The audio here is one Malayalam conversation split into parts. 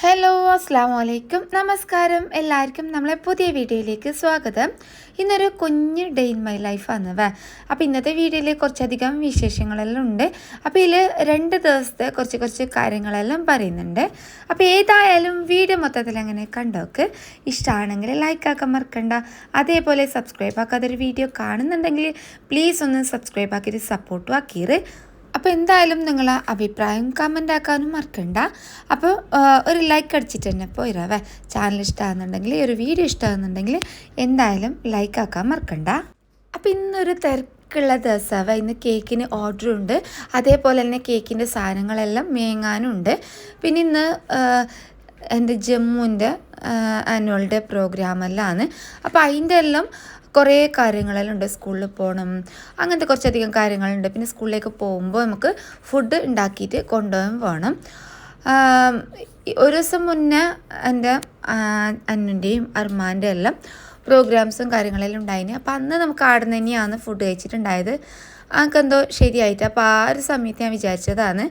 ഹലോ അസ്സാം വലൈക്കും നമസ്കാരം. എല്ലാവർക്കും നമ്മളെ പുതിയ വീഡിയോയിലേക്ക് സ്വാഗതം. ഇന്നൊരു കുഞ്ഞ് ഡേ ഇൻ മൈ ലൈഫാണ് വേ. അപ്പോൾ ഇന്നത്തെ വീഡിയോയിൽ കുറച്ചധികം വിശേഷങ്ങളെല്ലാം ഉണ്ട്. അപ്പോൾ ഇതിൽ രണ്ട് ദിവസത്തെ കുറച്ച് കുറച്ച് കാര്യങ്ങളെല്ലാം പറയുന്നുണ്ട്. അപ്പോൾ ഏതായാലും വീഡിയോ മൊത്തത്തിൽ അങ്ങനെ കണ്ടോക്ക് ഇഷ്ടമാണെങ്കിൽ ലൈക്ക് ആക്കാൻ മറക്കണ്ട. അതേപോലെ സബ്സ്ക്രൈബ് ആക്കാതൊരു വീഡിയോ കാണുന്നുണ്ടെങ്കിൽ പ്ലീസ് ഒന്ന് സബ്സ്ക്രൈബ് ആക്കിയിട്ട് സപ്പോർട്ടും ആക്കിയത് അപ്പോൾ എന്തായാലും നിങ്ങൾ അഭിപ്രായം കമന്റ് ആക്കാനും മറക്കണ്ട. അപ്പോൾ ഒരു ലൈക്ക് അടിച്ചിട്ട് തന്നെ പോയിരാവേ ചാനൽ ഇഷ്ടമാകുന്നുണ്ടെങ്കിൽ ഈ ഒരു വീഡിയോ ഇഷ്ടമാകുന്നുണ്ടെങ്കിൽ എന്തായാലും ലൈക്ക് ആക്കാൻ മറക്കണ്ട. അപ്പോൾ ഇന്നൊരു തിരക്കുള്ള ദിവസമാവ ഇന്ന് കേക്കിന് ഓർഡർ ഉണ്ട്. അതേപോലെ തന്നെ കേക്കിന്റെ സാധനങ്ങളെല്ലാം മേങ്ങാനുണ്ട് പിന്നെ ഇന്ന് എന്റെ ജമ്മുവിന്റെ ആനുവൽ ഡേ പ്രോഗ്രാമെല്ലാം ആണ് അപ്പോൾ അതിന്റെ എല്ലാം കുറേ കാര്യങ്ങളെല്ലാം സ്കൂളിൽ പോകണം അങ്ങനത്തെ കുറച്ചധികം കാര്യങ്ങളുണ്ട്. പിന്നെ സ്കൂളിലേക്ക് പോകുമ്പോൾ നമുക്ക് ഫുഡ് ഉണ്ടാക്കിയിട്ട് കൊണ്ടുപോകാൻ വേണം ഒരു ദിവസം മുന്നേ എന്റെ അന്നുന്റെയും അർമാന്റെ എല്ലാം പ്രോഗ്രാംസും കാര്യങ്ങളെല്ലാം ഉണ്ടായിന്. അപ്പോൾ അന്ന് നമുക്ക് അവിടെ തന്നെയാണ് ഫുഡ് കഴിച്ചിട്ടുണ്ടായത്. എന്തോ ശരിയായിട്ട്. അപ്പോൾ ആ ഒരു സമയത്ത് ഞാൻ വിചാരിച്ചതാണ്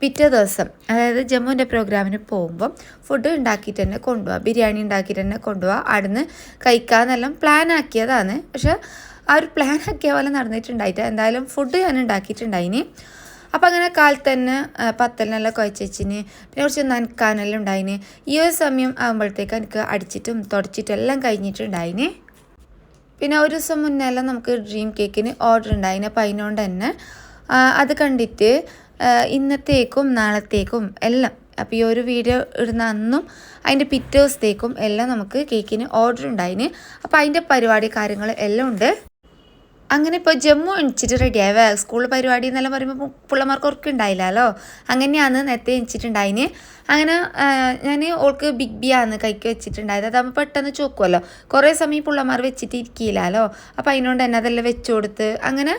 പിറ്റേ ദിവസം അതായത് ജമ്മുവിന്റെ പ്രോഗ്രാമിന് പോകുമ്പം ഫുഡ് ഉണ്ടാക്കിയിട്ട് തന്നെ കൊണ്ടുപോകാം ബിരിയാണി ഉണ്ടാക്കിയിട്ട് തന്നെ കൊണ്ടുപോകാം അവിടുന്ന് കഴിക്കാമെന്നെല്ലാം പ്ലാൻ ആക്കിയതാണ്. പക്ഷേ ആ ഒരു പ്ലാൻ ആക്കിയ പോലെ നടന്നിട്ടുണ്ടായിട്ട്. എന്തായാലും ഫുഡ് ഞാൻ ഉണ്ടാക്കിയിട്ടുണ്ടായിന്. അപ്പം അങ്ങനെ കാലത്ത് തന്നെ പത്തലിനെല്ലാം കുഴച്ച് വെച്ചിന് പിന്നെ കുറച്ച് നനക്കാനെല്ലാം ഉണ്ടായിന്. ഈ ഒരു സമയം ആകുമ്പോഴത്തേക്ക് എനിക്ക് അടിച്ചിട്ടും തുടച്ചിട്ടും എല്ലാം കഴിഞ്ഞിട്ടുണ്ടായിന്. പിന്നെ ഒരു ദിവസം മുന്നേ എല്ലാം നമുക്ക് ഡ്രീം കേക്കിന് ഓർഡർ ഉണ്ടായിന്. അപ്പം അതിനോണ്ട് തന്നെ അത് കണ്ടിട്ട് ഇന്നത്തേക്കും നാളത്തേക്കും എല്ലാം. അപ്പോൾ ഈ ഒരു വീഡിയോ ഇടുന്ന അന്നും അതിന്റെ പിറ്റേ ദിവസത്തേക്കും എല്ലാം നമുക്ക് കേക്കിന് ഓർഡർ ഉണ്ടായിന്. അപ്പോൾ അതിന്റെ പരിപാടി കാര്യങ്ങൾ എല്ലാം ഉണ്ട്. അങ്ങനെ ഇപ്പോൾ ജമ്മു എണിച്ചിട്ട് റെഡിയായ സ്കൂൾ പരിപാടി എന്നെല്ലാം പറയുമ്പോൾ പിള്ളമാർക്ക് ഉറക്കം ഉണ്ടായില്ലല്ലോ അങ്ങനെയാണ് നേരത്തെ എണിച്ചിട്ടുണ്ടായിന്. അങ്ങനെ ഞാൻ ഓൾക്ക് ബിഗ് ബി ആണ് കൈക്ക് വെച്ചിട്ടുണ്ടായത്. അതാകുമ്പോൾ പെട്ടെന്ന് ചോക്കുമല്ലോ കുറേ സമയം പിള്ളമാർ വെച്ചിട്ട് ഇരിക്കില്ലല്ലോ അപ്പോൾ അതിനോണ്ട് തന്നെ അതെല്ലാം വെച്ചു കൊടുത്ത് അങ്ങനെ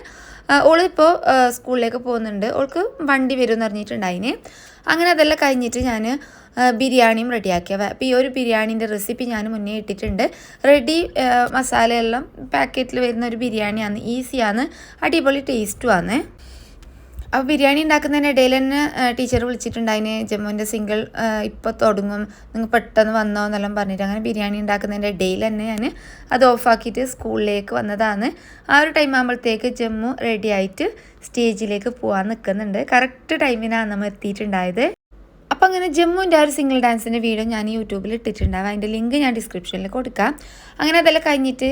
ഓളിപ്പോൾ സ്കൂളിലേക്ക് പോകുന്നുണ്ട്. ഓൾക്ക് വണ്ടി വരും എന്ന് പറഞ്ഞിട്ടുണ്ടായിന് അങ്ങനെ അതെല്ലാം കഴിഞ്ഞിട്ട് ഞാൻ ബിരിയാണിയും റെഡിയാക്കിയവ അപ്പോൾ ഈ ഒരു ബിരിയാണീന്റെ റെസിപ്പി ഞാൻ മുന്നേ ഇട്ടിട്ടുണ്ട്. റെഡി മസാലയെല്ലാം പാക്കറ്റിൽ വരുന്ന ഒരു ബിരിയാണിയാണ്. ഈസിയാണ്. അടിപൊളി ടേസ്റ്റുമാണ് അപ്പോൾ ബിരിയാണി ഉണ്ടാക്കുന്നതിന് ഇടയിൽ തന്നെ ടീച്ചർ വിളിച്ചിട്ടുണ്ടായിന് ജമ്മുവിന്റെ സിംഗിൾ ഇപ്പോൾ തുടങ്ങും. നിങ്ങൾ പെട്ടെന്ന് വന്നോ എന്നെല്ലാം പറഞ്ഞിട്ട് അങ്ങനെ ബിരിയാണി ഉണ്ടാക്കുന്നതിന്റെ ഇടയിൽ തന്നെ ഞാൻ അത് ഓഫാക്കിയിട്ട് സ്കൂളിലേക്ക് വന്നതാണ്. ആ ഒരു ടൈം ആകുമ്പോഴത്തേക്ക് ജമ്മു റെഡിയായിട്ട് സ്റ്റേജിലേക്ക് പോകാൻ നിൽക്കുന്നുണ്ട്. കറക്റ്റ് ടൈമിനാണ് നമ്മൾ എത്തിയിട്ടുണ്ടായത്. അപ്പോൾ അങ്ങനെ ജമ്മുവിന്റെ ഒരു സിംഗിൾ ഡാൻസിന്റെ വീഡിയോ ഞാൻ യൂട്യൂബിൽ ഇട്ടിട്ടുണ്ടാവും. അതിന്റെ ലിങ്ക് ഞാൻ ഡിസ്ക്രിപ്ഷനിൽ കൊടുക്കാം. അങ്ങനെ അതെല്ലാം കഴിഞ്ഞിട്ട്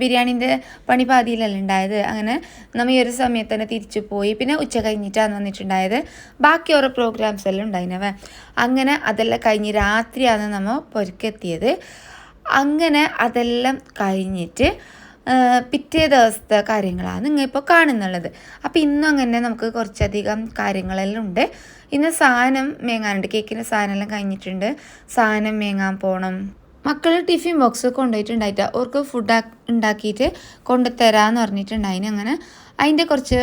ബിരിയാണീന്റെ പണി പാതിയിലല്ല ഉണ്ടായത്? അങ്ങനെ നമ്മൾ ഈ ഒരു സമയത്ത് തന്നെ തിരിച്ചു പോയി. പിന്നെ ഉച്ച കഴിഞ്ഞിട്ടാണ് വന്നിട്ടുണ്ടായത്. ബാക്കി ഓരോ പ്രോഗ്രാംസ് എല്ലാം ഉണ്ടായിരുന്നവ അങ്ങനെ അതെല്ലാം കഴിഞ്ഞ് രാത്രിയാണ് നമ്മൾ പൊരുക്കെത്തിയത്. അങ്ങനെ അതെല്ലാം കഴിഞ്ഞിട്ട് പിറ്റേ ദിവസത്തെ കാര്യങ്ങളാണ് നിങ്ങൾ ഇപ്പോൾ കാണുന്നുള്ളത്. അപ്പോൾ ഇന്നും അങ്ങനെ നമുക്ക് കുറച്ചധികം കാര്യങ്ങളെല്ലാം ഉണ്ട്. ഇന്ന് സാധനം മേങ്ങാനുണ്ട്. കേക്കിന്റെ സാധനമെല്ലാം കഴിഞ്ഞിട്ടുണ്ട്. സാധനം മേങ്ങാൻ പോകണം മക്കൾ ടിഫിൻ ബോക്സ് കൊണ്ടുപോയിട്ടുണ്ടായിട്ട്. അവർക്ക് ഫുഡ് ഉണ്ടാക്കിയിട്ട് കൊണ്ടുതരാമെന്ന് പറഞ്ഞിട്ടുണ്ടായിന് അങ്ങനെ. അതിന്റെ കുറച്ച്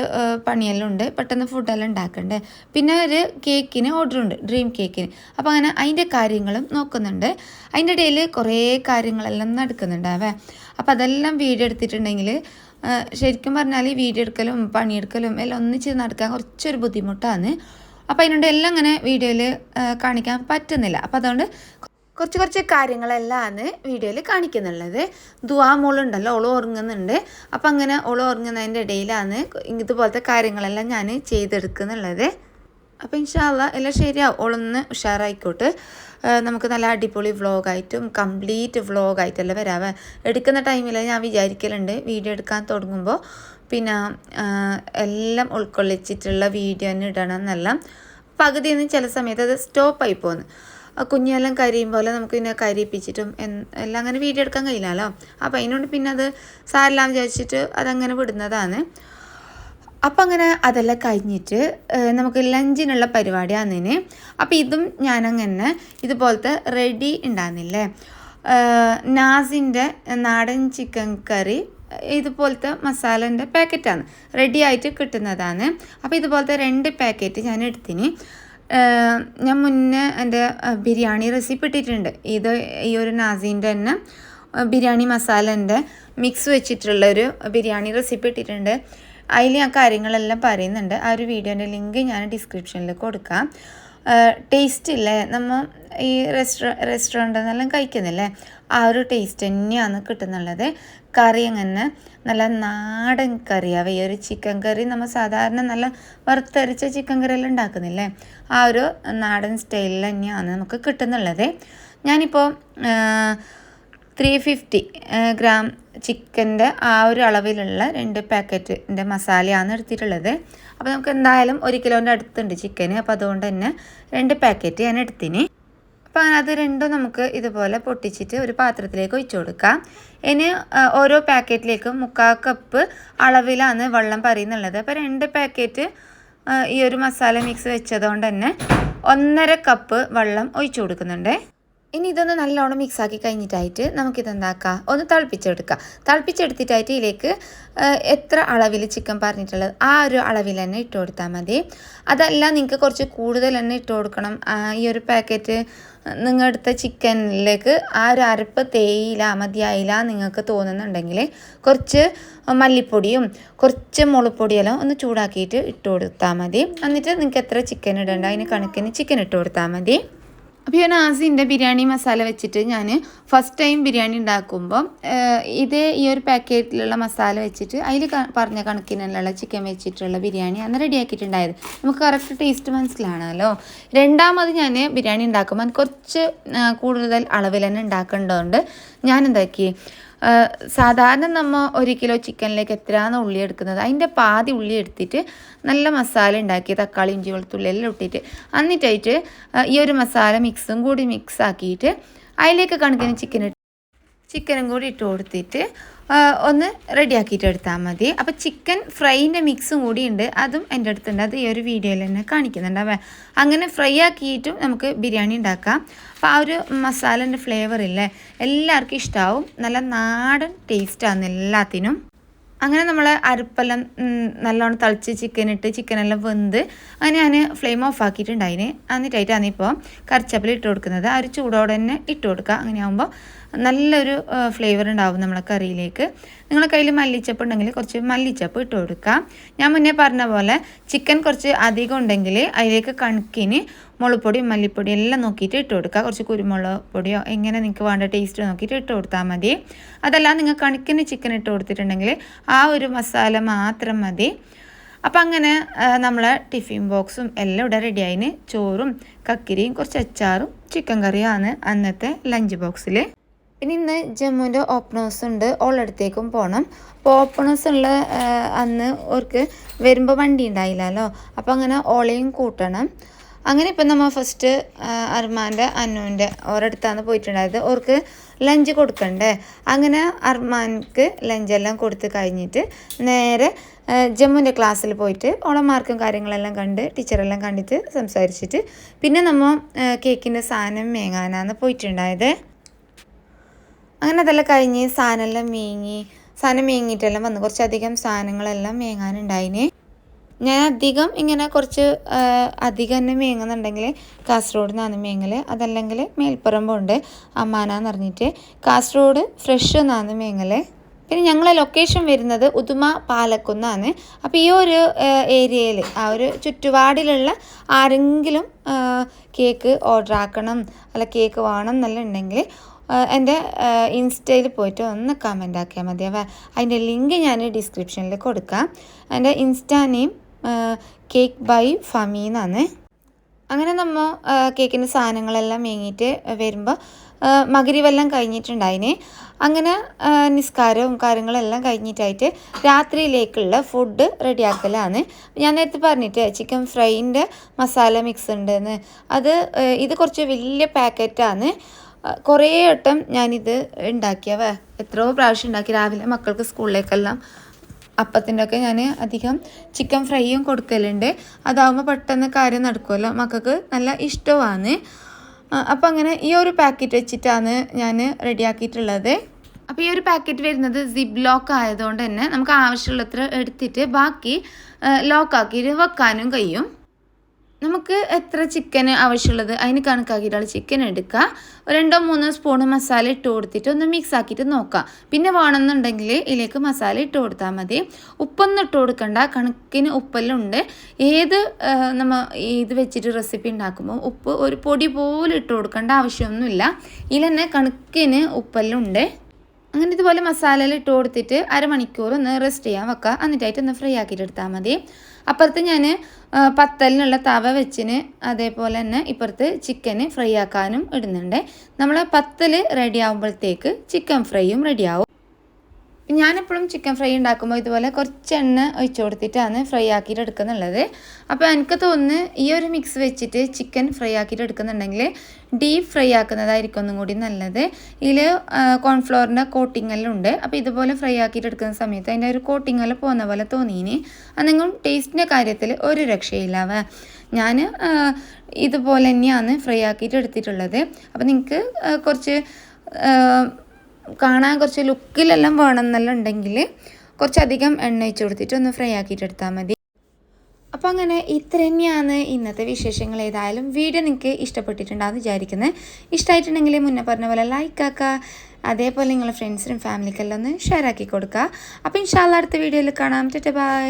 പണിയെല്ലാം ഉണ്ട്. പെട്ടെന്ന് ഫുഡെല്ലാം ഉണ്ടാക്കണ്ടേ. പിന്നെ ഒരു കേക്കിന് ഓർഡർ ഉണ്ട്. ഡ്രീം കേക്കിന് അപ്പോൾ അങ്ങനെ അതിന്റെ കാര്യങ്ങളും നോക്കുന്നുണ്ട്. അതിന്റെ ഇടയിൽ കുറേ കാര്യങ്ങളെല്ലാം നടക്കുന്നുണ്ടാവേ അപ്പോൾ അതെല്ലാം വീഡിയോ എടുത്തിട്ടുണ്ടെങ്കിൽ ശരിക്കും പറഞ്ഞാൽ ഈ വീഡിയോ എടുക്കലും പണിയെടുക്കലും എല്ലാം ഒന്നിച്ച് നടക്കാൻ കുറച്ചൊരു ബുദ്ധിമുട്ടാണ്. അപ്പോൾ അതിനുണ്ട് എല്ലാം അങ്ങനെ വീഡിയോയിൽ കാണിക്കാൻ പറ്റുന്നില്ല. അപ്പോൾ അതുകൊണ്ട് കുറച്ച് കുറച്ച് കാര്യങ്ങളെല്ലാം വീഡിയോയിൽ കാണിക്കുന്നുള്ളത്. ദുവാ മോളുണ്ടല്ലോ ഓൾ ഉറങ്ങുന്നുണ്ട്. അപ്പം അങ്ങനെ ഓൾ ഉറങ്ങുന്നതിന്റെ ഇടയിലാണ് ഇതുപോലത്തെ കാര്യങ്ങളെല്ലാം ഞാൻ ചെയ്തെടുക്കുന്നുള്ളത്. അപ്പോൾ ഇൻഷാല്ല എല്ലാം ശരിയാവും. ഓളൊന്ന് ഉഷാറായിക്കോട്ടെ. നമുക്ക് നല്ല അടിപൊളി വ്ളോഗായിട്ടും കംപ്ലീറ്റ് വ്ളോഗായിട്ടല്ലേ വരാവേ. എടുക്കുന്ന ടൈമിൽ ഞാൻ വിചാരിക്കലുണ്ട് വീഡിയോ എടുക്കാൻ തുടങ്ങുമ്പോൾ. പിന്നെ എല്ലാം ഉൾക്കൊള്ളിച്ചിട്ടുള്ള വീഡിയോ തന്നെ ഇടണം എന്നെല്ലാം. നിന്ന് ചില സമയത്ത് അത് സ്റ്റോപ്പായി പോകുന്നു കുഞ്ഞെല്ലാം കരിയും പോലെ നമുക്ക് പിന്നെ കരിയിപ്പിച്ചിട്ടും എല്ലാം അങ്ങനെ വീഡിയോ എടുക്കാൻ കഴിയില്ലല്ലോ. അപ്പോൾ അതിനോട് പിന്നെ അത് സാരെല്ലാം വിചാരിച്ചിട്ട് അതങ്ങനെ വിടുന്നതാണ്. അപ്പം അങ്ങനെ അതെല്ലാം കഴിഞ്ഞിട്ട് നമുക്ക് ലഞ്ചിനുള്ള പരിപാടിയാന്നിന്. അപ്പോൾ ഇതും ഞാനങ്ങനെ ഇതുപോലത്തെ റെഡി ഉണ്ടാകുന്നില്ലേ നാസിന്റെ നാടൻ ചിക്കൻ കറി ഇതുപോലത്തെ മസാലന്റെ പാക്കറ്റാണ് റെഡി ആയിട്ട് കിട്ടുന്നതാണ്. അപ്പോൾ ഇതുപോലത്തെ രണ്ട് പാക്കറ്റ് ഞാൻ എടുത്തിന് ഞാൻ മുന്നേ എന്റെ ബിരിയാണി റെസിപ്പി ഇട്ടിട്ടുണ്ട്. ഇത് ഈ ഒരു നാസീന്റെ തന്നെ ബിരിയാണി മസാലന്റെ മിക്സ് വെച്ചിട്ടുള്ള ഒരു ബിരിയാണി റെസിപ്പി ഇട്ടിട്ടുണ്ട്. അതിൽ ഞാൻ കാര്യങ്ങളെല്ലാം പറയുന്നുണ്ട്. ആ ഒരു വീഡിയോന്റെ ലിങ്ക് ഞാൻ ഡിസ്ക്രിപ്ഷനിൽ കൊടുക്കാം. ടേസ്റ്റ് ഇല്ലേ? നമ്മൾ ഈ റെസ്റ്റോ റെസ്റ്റോറന്റിൽ നിന്നെല്ലാം കഴിക്കുന്നില്ലേ? ആ ഒരു ടേസ്റ്റ് തന്നെയാണ് കിട്ടുന്നുള്ളത്. കറി അങ്ങനെ നല്ല നാടൻ കറിയാവും ഈ ഒരു ചിക്കൻ കറി നമ്മൾ സാധാരണ നല്ല വറുത്തരച്ച ചിക്കൻ കറി എല്ലാം ഉണ്ടാക്കുന്നില്ലേ? ആ ഒരു നാടൻ സ്റ്റൈലിൽ തന്നെയാണ് നമുക്ക് കിട്ടുന്നുള്ളത്. ഞാനിപ്പോൾ ത്രീ ഫിഫ്റ്റി ഗ്രാം ചിക്കന്റെ ആ ഒരു അളവിലുള്ള രണ്ട് പാക്കറ്റിന്റെ മസാലയാണ് എടുത്തിട്ടുള്ളത്. അപ്പോൾ നമുക്ക് എന്തായാലും ഒരു കിലോന്റെ അടുത്തുണ്ട് ചിക്കന്. അപ്പോൾ അതുകൊണ്ട് തന്നെ രണ്ട് പാക്കറ്റ് ഞാൻ എടുത്തിന്. അപ്പോൾ അത് രണ്ടും നമുക്ക് ഇതുപോലെ പൊട്ടിച്ചിട്ട് ഒരു പാത്രത്തിലേക്ക് ഒഴിച്ചു കൊടുക്കാം. ഇനി ഓരോ പാക്കറ്റിലേക്കും മുക്കാൽ കപ്പ് അളവിലാണ് വെള്ളം പറയുന്നുള്ളത്. അപ്പോൾ രണ്ട് പാക്കറ്റ് ഈ ഒരു മസാല മിക്സ് വെച്ചതുകൊണ്ട് തന്നെ ഒന്നര കപ്പ് വെള്ളം ഒഴിച്ചു കൊടുക്കുന്നുണ്ട്. ഇനി ഇതൊന്ന് നല്ലോണം മിക്സ് ആക്കി കഴിഞ്ഞിട്ടായിട്ട് നമുക്കിത് എന്താക്കാം ഒന്ന് തിളപ്പിച്ചെടുക്കാം. തിളപ്പിച്ചെടുത്തിട്ടായിട്ട് ഇതിലേക്ക് എത്ര അളവിൽ ചിക്കൻ പറഞ്ഞിട്ടുള്ളത്? ആ ഒരു അളവിൽ തന്നെ ഇട്ട് കൊടുത്താൽ മതി. അതല്ല നിങ്ങൾക്ക് കുറച്ച് കൂടുതൽ തന്നെ ഇട്ട് കൊടുക്കണം. ഈ ഒരു പാക്കറ്റ് നിങ്ങൾ നിങ്ങളെടുത്ത ചിക്കനിലേക്ക് ആ ഒരു അരപ്പ് തേയില മതിയായില്ല നിങ്ങൾക്ക് തോന്നുന്നുണ്ടെങ്കിൽ കുറച്ച് മല്ലിപ്പൊടിയും കുറച്ച് മുളപ്പൊടിയെല്ലാം ഒന്ന് ചൂടാക്കിയിട്ട് ഇട്ട് കൊടുത്താൽ മതി. എന്നിട്ട് നിങ്ങൾക്ക് എത്ര ചിക്കൻ ഇടേണ്ട അതിന് കണക്കിന് ചിക്കൻ ഇട്ട് കൊടുത്താൽ മതി. അപ്പോൾ ഞാൻ ആസിന്റെ ബിരിയാണി മസാല വെച്ചിട്ട് ഞാൻ ഫസ്റ്റ് ടൈം ബിരിയാണി ഉണ്ടാക്കുമ്പോൾ ഇതേ ഈ ഒരു പാക്കറ്റിലുള്ള മസാല വെച്ചിട്ട് അതിൽ പറഞ്ഞ കണക്കിനുള്ള ചിക്കൻ വെച്ചിട്ടുള്ള ബിരിയാണി അന്ന് റെഡിയാക്കിയിട്ടുണ്ടായത് നമുക്ക് കറക്റ്റ് ടേസ്റ്റ് മനസ്സിലാണല്ലോ. രണ്ടാമത് ഞാൻ ബിരിയാണി ഉണ്ടാക്കുമ്പോൾ കുറച്ച് കൂടുതൽ അളവിൽ തന്നെ ഉണ്ടാക്കേണ്ടതുകൊണ്ട് ഞാൻ എന്താക്കി സാധാരണ നമ്മൾ ഒരു കിലോ ചിക്കനിലേക്ക് എത്രയാണ് ഉള്ളി എടുക്കുന്നത്? അതിന്റെ പാതി ഉള്ളി എടുത്തിട്ട് നല്ല മസാല ഉണ്ടാക്കി തക്കാളി ഇഞ്ചി വെളുത്തുള്ളി എല്ലാം ഇട്ടിട്ട്. എന്നിട്ടായിട്ട് ഈ ഒരു മസാല മിക്സും കൂടി മിക്സ് ആക്കിയിട്ട് അതിലേക്ക് കണക്കിന് ചിക്കൻ ചിക്കനും കൂടി ഇട്ട് കൊടുത്തിട്ട് ഒന്ന് റെഡിയാക്കിയിട്ട് എടുത്താൽ മതി. അപ്പോൾ ചിക്കൻ ഫ്രൈന്റെ മിക്സും കൂടി ഉണ്ട്. അതും എന്റെ അടുത്തുണ്ട്. അത് ഈ ഒരു വീഡിയോയിൽ തന്നെ കാണിക്കുന്നുണ്ട്. അങ്ങനെ ഫ്രൈ ആക്കിയിട്ടും നമുക്ക് ബിരിയാണി ഉണ്ടാക്കാം. അപ്പോൾ ആ ഒരു മസാലന്റെ ഫ്ലേവർ ഇല്ലേ? എല്ലാവർക്കും ഇഷ്ടമാവും നല്ല നാടൻ ടേസ്റ്റാണ് എല്ലാത്തിനും. അങ്ങനെ നമ്മൾ അരപ്പെല്ലാം നല്ലോണം തളിച്ച് ചിക്കൻ ഇട്ട് ചിക്കനെല്ലാം വെന്ത് അങ്ങനെ ഞാൻ ഫ്ലെയിം ഓഫ് ആക്കിയിട്ടുണ്ടായിന്. എന്നിട്ടായിട്ടാണ് ഇപ്പോൾ കറിച്ചപ്പിൽ ഇട്ട് കൊടുക്കുന്നത്. ആ ഒരു ചൂടോടെ തന്നെ ഇട്ട് കൊടുക്കുക. അങ്ങനെ ആകുമ്പോൾ നല്ലൊരു ഫ്ലേവർ ഉണ്ടാവും നമ്മളെ കറിയിലേക്ക്. നിങ്ങളെ കയ്യിൽ മല്ലിച്ചപ്പ് ഉണ്ടെങ്കിൽ കുറച്ച് മല്ലിച്ചപ്പ് ഇട്ട് കൊടുക്കാം ഞാൻ മുന്നേ പറഞ്ഞ പോലെ ചിക്കൻ കുറച്ച് അധികം ഉണ്ടെങ്കിൽ അതിലേക്ക് കണക്കിന് മുളപ്പൊടിയും മല്ലിപ്പൊടിയും എല്ലാം നോക്കിയിട്ട് ഇട്ട് കൊടുക്കുക. കുറച്ച് കുരുമുളക് പൊടിയോ എങ്ങനെ നിങ്ങൾക്ക് വേണ്ട ടേസ്റ്റ് നോക്കിയിട്ട് ഇട്ട് കൊടുത്താൽ മതി. അതല്ല നിങ്ങൾ കണക്കിന് ചിക്കൻ ഇട്ട് കൊടുത്തിട്ടുണ്ടെങ്കിൽ ആ ഒരു മസാല മാത്രം മതി. അപ്പം അങ്ങനെ നമ്മളെ ടിഫിൻ ബോക്സും എല്ലാം ഇവിടെ റെഡിയായിന് ചോറും കക്കിരിയും കുറച്ച് അച്ചാറും ചിക്കൻ കറിയാണ് അന്നത്തെ ലഞ്ച് ബോക്സിൽ പിന്നെ ഇന്ന് ജമ്മുവിന്റെ ഓപ്പണേഴ്സ് ഉണ്ട്. ഓളടുത്തേക്കും പോകണം അപ്പോൾ ഓപ്പണേഴ്സ് ഉള്ള അന്ന് അവർക്ക് വരുമ്പോൾ വണ്ടി ഉണ്ടായില്ലല്ലോ അപ്പോൾ അങ്ങനെ ഓളയും കൂട്ടണം. അങ്ങനെ ഇപ്പം നമ്മൾ ഫസ്റ്റ് അർമാന്റെ അന്നുവിന്റെ ഓരടുത്താണ് പോയിട്ടുണ്ടായത്. അവർക്ക് ലഞ്ച് കൊടുക്കണ്ടേ? അങ്ങനെ അർമാൻക്ക് ലഞ്ചെല്ലാം കൊടുത്ത് കഴിഞ്ഞിട്ട് നേരെ ജമ്മുവിന്റെ ക്ലാസ്സിൽ പോയിട്ട് ഓളെ മാർക്കും കാര്യങ്ങളെല്ലാം കണ്ട് ടീച്ചറെല്ലാം കണ്ടിട്ട് സംസാരിച്ചിട്ട് പിന്നെ നമ്മൾ കേക്കിന്റെ സാധനം മേങ്ങാനാണ് പോയിട്ടുണ്ടായത്. അങ്ങനെ അതെല്ലാം കഴിഞ്ഞ് സാധനമെല്ലാം മേങ്ങി സാധനം മേങ്ങിയിട്ടെല്ലാം വന്ന്. കുറച്ചധികം സാധനങ്ങളെല്ലാം മേങ്ങാനുണ്ടായിന്. ഞാൻ അധികം ഇങ്ങനെ കുറച്ച് അധികം തന്നെ മേങ്ങുന്നുണ്ടെങ്കിൽ കാസർഗോഡ് നിന്നാണ് മേങ്ങൽ അതല്ലെങ്കിൽ മേൽപ്പുറമ്പുണ്ട് അമ്മാനാന്ന് പറഞ്ഞിട്ട് കാസർഗോഡ് ഫ്രഷ് നിന്നാണ് മേങ്ങൽ പിന്നെ ഞങ്ങളെ ലൊക്കേഷൻ വരുന്നത് ഉദുമ പാലക്കുന്നാണ്. അപ്പോൾ ഈ ഒരു ഏരിയയിൽ ആ ഒരു ചുറ്റുപാടിലുള്ള ആരെങ്കിലും കേക്ക് ഓർഡർ ആക്കണം അല്ല കേക്ക് വേണം എന്നെല്ലാം ഉണ്ടെങ്കിൽ എന്റെ ഇൻസ്റ്റയിൽ പോയിട്ട് ഒന്ന് കമന്റ് ആക്കിയാൽ മതി. അതിന്റെ ലിങ്ക് ഞാൻ ഡിസ്ക്രിപ്ഷനിൽ കൊടുക്കാം. എന്റെ insta name cake by Fami എന്നാണ്. അങ്ങനെ നമ്മൾ കേക്കിന്റെ സാധനങ്ങളെല്ലാം മേങ്ങിയിട്ട് വരുമ്പോൾ മകരിവെല്ലാം കഴിഞ്ഞിട്ടുണ്ടായിന്. അങ്ങനെ നിസ്കാരവും കാര്യങ്ങളെല്ലാം കഴിഞ്ഞിട്ടായിട്ട് രാത്രിയിലേക്കുള്ള ഫുഡ് റെഡിയാക്കലാണ്. ഞാൻ നേരത്തെ പറഞ്ഞിട്ട് ചിക്കൻ ഫ്രൈന്റെ മസാല മിക്സ് ഉണ്ടെന്ന്. അത് ഇത് കുറച്ച് വലിയ പാക്കറ്റാണ് കുറേ വട്ടം ഞാനിത് ഉണ്ടാക്കിയവ. എത്രയോ പ്രാവശ്യം ഉണ്ടാക്കി. രാവിലെ മക്കൾക്ക് സ്കൂളിലേക്കെല്ലാം അപ്പത്തിന്റെ ഒക്കെ ഞാൻ അധികം ചിക്കൻ ഫ്രൈയും കൊടുക്കലുണ്ട്. അതാവുമ്പോൾ പെട്ടെന്ന് കാര്യം നടക്കുമല്ലോ മക്കൾക്ക് നല്ല ഇഷ്ടമാണ്. അപ്പോൾ അങ്ങനെ ഈ ഒരു പാക്കറ്റ് വെച്ചിട്ടാണ് ഞാൻ റെഡിയാക്കിയിട്ടുള്ളത്. അപ്പോൾ ഈ ഒരു പാക്കറ്റ് വരുന്നത് സിബ് ലോക്ക് ആയതുകൊണ്ട് തന്നെ നമുക്ക് ആവശ്യമുള്ളത്ര എടുത്തിട്ട് ബാക്കി ലോക്കാക്കിയിട്ട് വെക്കാനും കഴിയും. നമുക്ക് എത്ര ചിക്കൻ ആവശ്യമുള്ളത്? അതിന് കണക്കാക്കിയിട്ടുള്ള ചിക്കൻ എടുക്കുക. രണ്ടോ മൂന്നോ സ്പൂൺ മസാല ഇട്ട് കൊടുത്തിട്ട് ഒന്ന് മിക്സ് ആക്കിയിട്ട് നോക്കാം പിന്നെ വേണമെന്നുണ്ടെങ്കിൽ ഇതിലേക്ക് മസാല ഇട്ട് കൊടുത്താൽ മതി. ഉപ്പൊന്നും ഇട്ട് കൊടുക്കണ്ട. കണക്കിന് ഉപ്പെല്ലാം ഏത് നമ്മൾ ഇത് വെച്ചിട്ട് റെസിപ്പി ഉണ്ടാക്കുമ്പോൾ ഉപ്പ് ഒരു പൊടി പോലും ഇട്ട് കൊടുക്കേണ്ട ആവശ്യമൊന്നുമില്ല. ഇതിൽ തന്നെ കണക്കിന് ഉപ്പെല്ലാം അങ്ങനെ ഇതുപോലെ മസാലയിൽ ഇട്ട് കൊടുത്തിട്ട് അരമണിക്കൂർ ഒന്ന് റെസ്റ്റ് ചെയ്യാൻ വെക്കുക എന്നിട്ടായിട്ട് ഒന്ന് ഫ്രൈ ആക്കിയിട്ട് എടുത്താൽ മതി. അപ്പുറത്ത് ഞാൻ പത്തലിനുള്ള തവ വെച്ചിന് അതേപോലെ തന്നെ ഇപ്പുറത്ത് ചിക്കന് ഫ്രൈ ആക്കാനും ഇടുന്നുണ്ട്. നമ്മൾ പത്തൽ റെഡി ആകുമ്പോഴത്തേക്ക് ചിക്കൻ ഫ്രൈയും റെഡി ആവും. ഞാനെപ്പോഴും ചിക്കൻ ഫ്രൈ ഉണ്ടാക്കുമ്പോൾ ഇതുപോലെ കുറച്ച് എണ്ണ ഒഴിച്ചു കൊടുത്തിട്ടാണ് ഫ്രൈ ആക്കിയിട്ട് എടുക്കുന്നുള്ളത്. അപ്പോൾ എനിക്ക് തോന്നുന്നു ഈ ഒരു മിക്സ് വെച്ചിട്ട് ചിക്കൻ ഫ്രൈ ആക്കിയിട്ട് എടുക്കുന്നുണ്ടെങ്കിൽ ഡീപ്പ് ഫ്രൈ ആക്കുന്നതായിരിക്കും ഒന്നും കൂടി നല്ലത്. ഇതിൽ കോൺഫ്ലോറിന്റെ കോട്ടിംഗ് എല്ലാം ഉണ്ട്. അപ്പോൾ ഇതുപോലെ ഫ്രൈ ആക്കിയിട്ട് എടുക്കുന്ന സമയത്ത് അതിന്റെ ഒരു കോട്ടിംഗ് എല്ലാം പോകുന്ന പോലെ തോന്നിയിന് അന്നെങ്കിലും ടേസ്റ്റിന്റെ കാര്യത്തിൽ ഒരു രക്ഷയില്ലാവേ ഞാൻ ഇതുപോലെ തന്നെയാണ് ഫ്രൈ ആക്കിയിട്ട് എടുത്തിട്ടുള്ളത്. അപ്പോൾ നിങ്ങൾക്ക് കുറച്ച് കാണാൻ കുറച്ച് ലുക്കിലെല്ലാം വേണമെന്നെല്ലാം ഉണ്ടെങ്കിൽ കുറച്ചധികം എണ്ണ വെച്ച് കൊടുത്തിട്ട് ഒന്ന് ഫ്രൈ ആക്കിയിട്ട് എടുത്താൽ മതി. അപ്പോൾ അങ്ങനെ ഇത്ര തന്നെയാണ് ഇന്നത്തെ വിശേഷങ്ങൾ. ഏതായാലും വീഡിയോ നിങ്ങൾക്ക് ഇഷ്ടപ്പെട്ടിട്ടുണ്ടാകുമെന്ന് വിചാരിക്കുന്നത് ഇഷ്ടമായിട്ടുണ്ടെങ്കിൽ മുന്നേ പറഞ്ഞ പോലെ ലൈക്ക് ആക്കുക അതേപോലെ നിങ്ങളുടെ ഫ്രണ്ട്സിനും ഫാമിലിക്കെല്ലാം ഒന്ന് ഷെയർ ആക്കി കൊടുക്കുക അപ്പോൾ ഇൻഷാല്ല അടുത്ത വീഡിയോയിൽ കാണാം. ബൈ